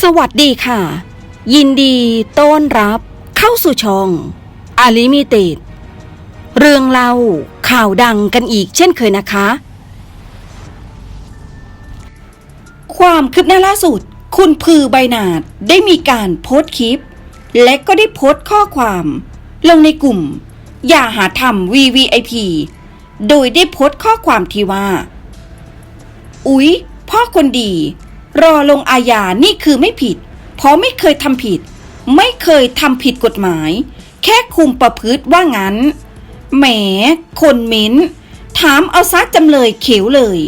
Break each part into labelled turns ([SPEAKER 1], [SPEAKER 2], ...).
[SPEAKER 1] สวัสดีค่ะ ยินดีต้อนรับเข้าสู่ช่องอาลิมิเต็ดเรื่องเล่าข่าวดังกันอีกเช่นเคยนะคะ ความคืบหน้าล่าสุด คุณพือใบนาดได้มีการโพสต์คลิป และก็ได้โพสต์ข้อความ ลงในกลุ่ม อย่าหาทำ VVIP โดยได้โพสต์ข้อความที่ว่า อุ๊ย พ่อคนดี รอลงอาญานี่คือไม่ผิด เพราะไม่เคยทำผิด ไม่เคยทำผิดกฎหมาย แค่คุมประพฤติว่างั้น แหม คนเม้น ถามเอาซักจำเลยเขียวเลย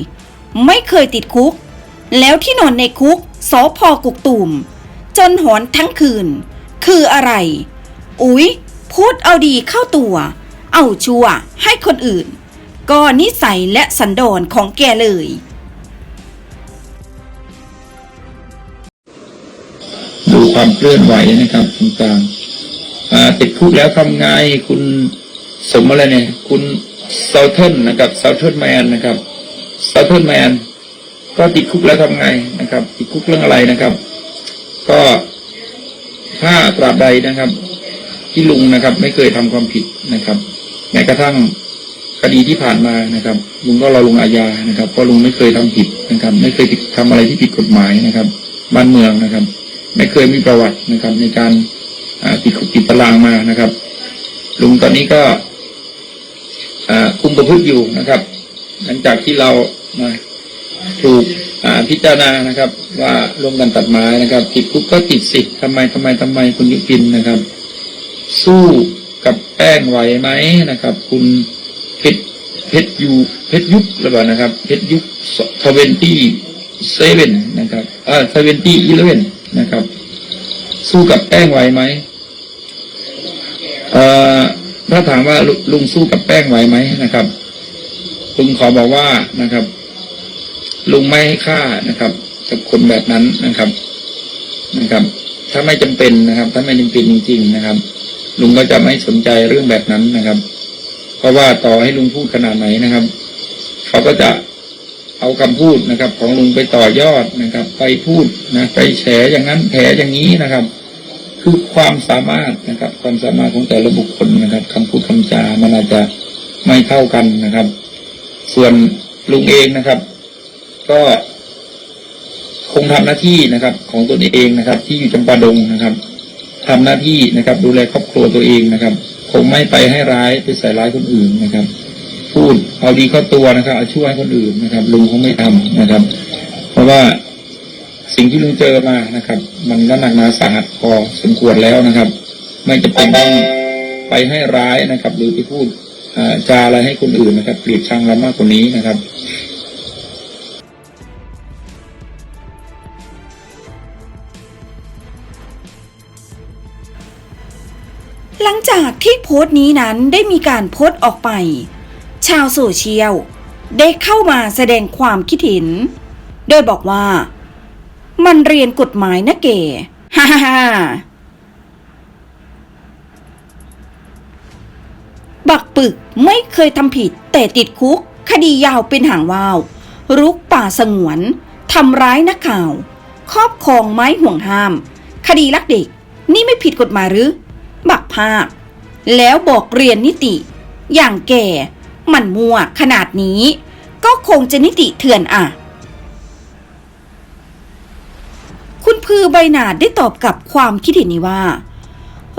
[SPEAKER 1] ไม่เคยติดคุก แล้วที่นอนในคุกสอพอกุกตุ่ม จนหอนทั้งคืน คืออะไร อุ๊ย พูดเอาดีเข้าตัว เอาชัวร์ให้คนอื่น ก็นิสัยและสันดอนของแกเลย
[SPEAKER 2] ความเคลื่อนไหวนะครับต่างๆอ่าติดคุกแล้วทำไงคุณสมอะไรเนี่ยคุณเซาเทิลนะครับเซาเทิลแมนนะครับเซาเทิลแมนก็ติดคุกแล้วทำไงนะครับ ติดคุกเรื่องอะไรนะครับ ก็ถ้าตราบใดนะครับ ที่ลุงนะครับ ไม่เคยทำความผิดนะครับแม้กระทั่งคดีที่ผ่านมานะครับ ลุงก็รอลงอาญานะครับเพราะลุงไม่เคยทำผิดนะครับ ไม่เคยทำอะไรที่ผิดกฎหมายนะครับ บ้านเมืองนะครับ ไม่เคยมีประวัตินะครับ ในการติดคุกติดตารางมานะครับ ลุงตอนนี้ก็อ่าคุมประพฤติอยู่นะครับ หลังจากที่เรามาถูกพิจารณานะครับ ว่าร่วมกันตัดไม้นะครับติดคุกก็ติดสิทธิ์ทำไมทำไมทำไมคุณยุพินนะครับ สู้กับแป้งไหวไหมนะครับ คุณเพชรเพชรยูเพชรยุบหรือเปล่านะครับเพชรยุบทเวนตี้เซเว่นนะครับเอ่าทเวนตี้อีเลเว่น นะครับ สู้กับแป้งไหวไหมเอ่อถ้าถามว่าลุงสู้กับแป้งไหวไหมนะครับลุงขอบอกว่านะครับ ลุงไม่ให้ค่านะครับกับคนแบบนั้นนะครับนะครับ ถ้าไม่จำเป็นนะครับ ถ้าไม่จำเป็นจริง ๆ นะครับ ลุงก็จะไม่สนใจเรื่องแบบนั้นนะครับ เพราะว่าต่อให้ลุงพูดขนาดไหนนะครับ เขาก็จะ เอาคำพูดนะครับ ของลุงไปต่อยอดนะครับ ไปพูดนะไปแฉอย่างนั้นแฉอย่างนี้นะครับ คือความสามารถนะครับ ความสามารถของแต่ละบุคคลนะครับคำพูดคำจามันอาจจะไม่เท่ากันนะครับ ส่วนลุงเองนะครับ ก็คงทำหน้าที่นะครับ ของตนเองนะครับ ที่อยู่จำปาดงนะครับทำหน้าที่นะครับ ดูแลครอบครัวตัวเองนะครับ คงไม่ไปให้ร้ายไปใส่ร้ายคนอื่นนะครับ พูด เอาดีเข้าตัวนะครับเอาช่วยคนอื่นนะครับ ลุงคงไม่ทำนะครับ เพราะว่าสิ่งที่ลุงเจอมานะครับ มันก็หนักหนาสาหัสพอสมควรแล้วนะครับ ไม่จะเป็นต้องไปให้ร้ายนะครับ หรือไปพูดอ่าจาอะไรให้คนอื่นนะครับเกลียดชังเรามากกว่านี้นะครับ
[SPEAKER 1] หลังจากที่โพสต์นี้นั้นได้มีการโพสต์ออกไป ชาวโซเชียล ได้เข้ามาแสดงความคิดเห็น โดยบอกว่า มันเรียนกฎหมายนะเก๋ฮ่าฮ่าฮ่าบักปึกไม่เคยทำผิดแต่ติดคุก คดียาวเป็นหางว่าว รุกป่าสงวนทำร้ายนักข่าว ครอบครองไม้ห่วงห้าม คดีลักเด็ก นี่ไม่ผิดกฎหมายหรือ บักภาค แล้วบอกเรียนนิติ อย่างแก่ มันมัวขนาดนี้ ก็คงจะนิติเถื่อนอะ คุณพือใบหนาดได้ตอบกับความคิดเห็นนี้ว่า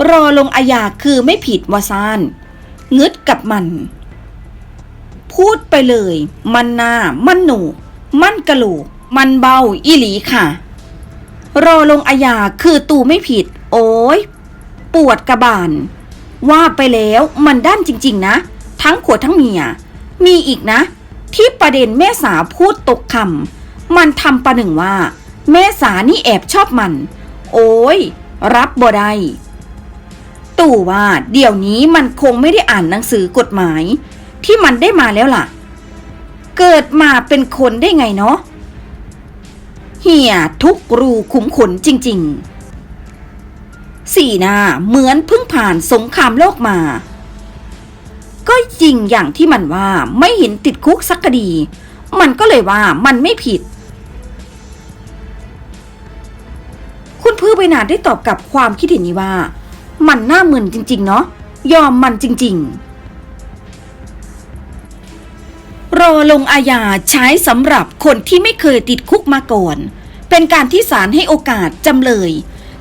[SPEAKER 1] รอลงอาญาคือไม่ผิดวาซานงึดกับมัน พูดไปเลย มันหน้า มันหนู มันกะโหลก มันเบาอีหลีค่ะ รอลงอาญาคือตูไม่ผิด โอ้ยปวดกระบาลว่าไปแล้วมันด้านจริง ๆ นะ ทั้งขวดทั้งเมีย มีอีกนะ ที่ประเด็นแม่สาพูดตกคำมันทำประหนึ่งว่า แม่สานี่แอบชอบมัน โอ้ย รับบ่ได้ตู่ว่าเดี๋ยวนี้มันคงไม่ได้อ่านหนังสือกฎหมาย ที่มันได้มาแล้วล่ะ เกิดมาเป็นคนได้ไงเนาะเหี่ยทุกรูขุมขนจริง ๆ สี่หน้าเหมือนเพิ่งผ่านสงครามโลกมา ก็จริงอย่างที่มันว่าไม่เห็นติดคุกสักคดี มันก็เลยว่ามันไม่ผิด คุณพือใบหนาได้ตอบกับความคิดเห็นนี้ว่า มันน่ามึนจริง ๆ เนาะยอมมันจริง ๆ รอลงอาญาใช้สำหรับคนที่ไม่เคยติดคุกมาก่อน เป็นการที่ศาลให้โอกาสจำเลย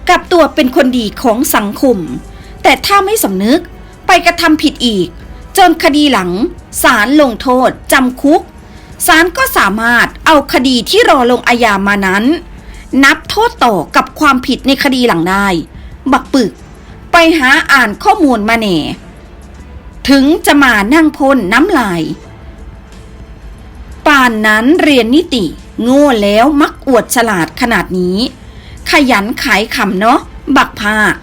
[SPEAKER 1] กลับตัวเป็นคนดีของสังคม แต่ถ้าไม่สำนึกไปกระทำผิดอีก จนคดีหลังศาลลงโทษจำคุกศาลก็สามารถเอาคดีที่รอลงอาญามานั้น นับโทษต่อกับความผิดในคดีหลังได้ บักปึก ไปหาอ่านข้อมูลมาแหน่ ถึงจะมานั่งพ่นน้ำลาย ป่านนั้นเรียนนิติ โง่แล้วมักอวดฉลาดขนาดนี้ ขยันขายขำเนาะ บักพาค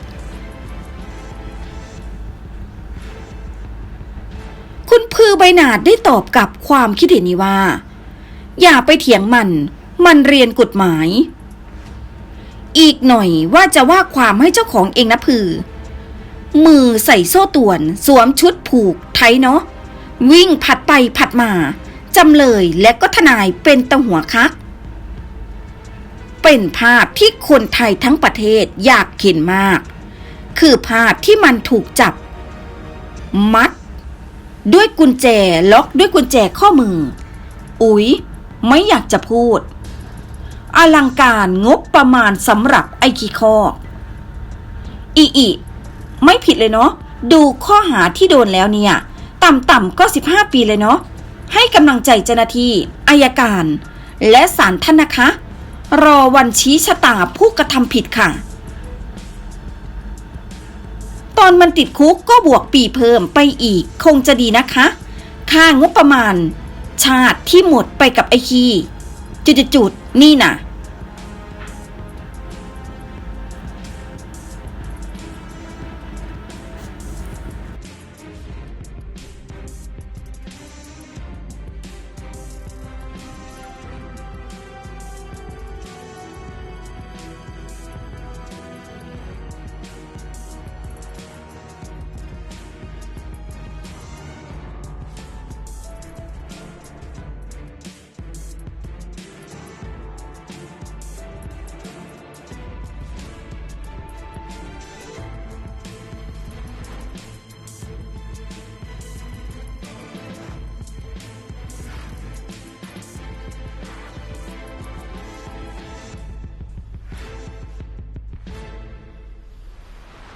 [SPEAKER 1] ณพือใบหนาดได้ตอบกับความคิดเห็นนี้ว่า อย่าไปเถียงมัน มันเรียนกฎหมาย อีกหน่อยว่าจะว่าความให้เจ้าของเองนะพือ มือใส่โซ่ตวน สวมชุดผูกไทยเนาะ วิ่งผัดไปผัดมาจำเลยและก็ทนายเป็นตะหัวคัก เป็นภาพที่คนไทยทั้งประเทศอยากเห็นมาก คือภาพที่มันถูกจับ มัด ด้วยกุญแจล็อกด้วยกุญแจข้อมือ อุ๊ยไม่อยากจะพูด อลังการงบประมาณสำหรับไอคีคออีอีไม่ผิดเลยเนาะดูข้อหาที่โดนแล้วเนี่ย ต่ำๆก็ 15 ปีเลยเนาะให้กำลังใจเจ้าหน้าที่อายการ และศาลท่านนะคะ รอวันชี้ชะตาผู้กระทำผิดค่ะ ตอนมันติดคุกก็บวกปีเพิ่มไปอีก คงจะดีนะคะ ค่างบประมาณ ชาติที่หมดไปกับไอคีจุดๆนี่น่ะ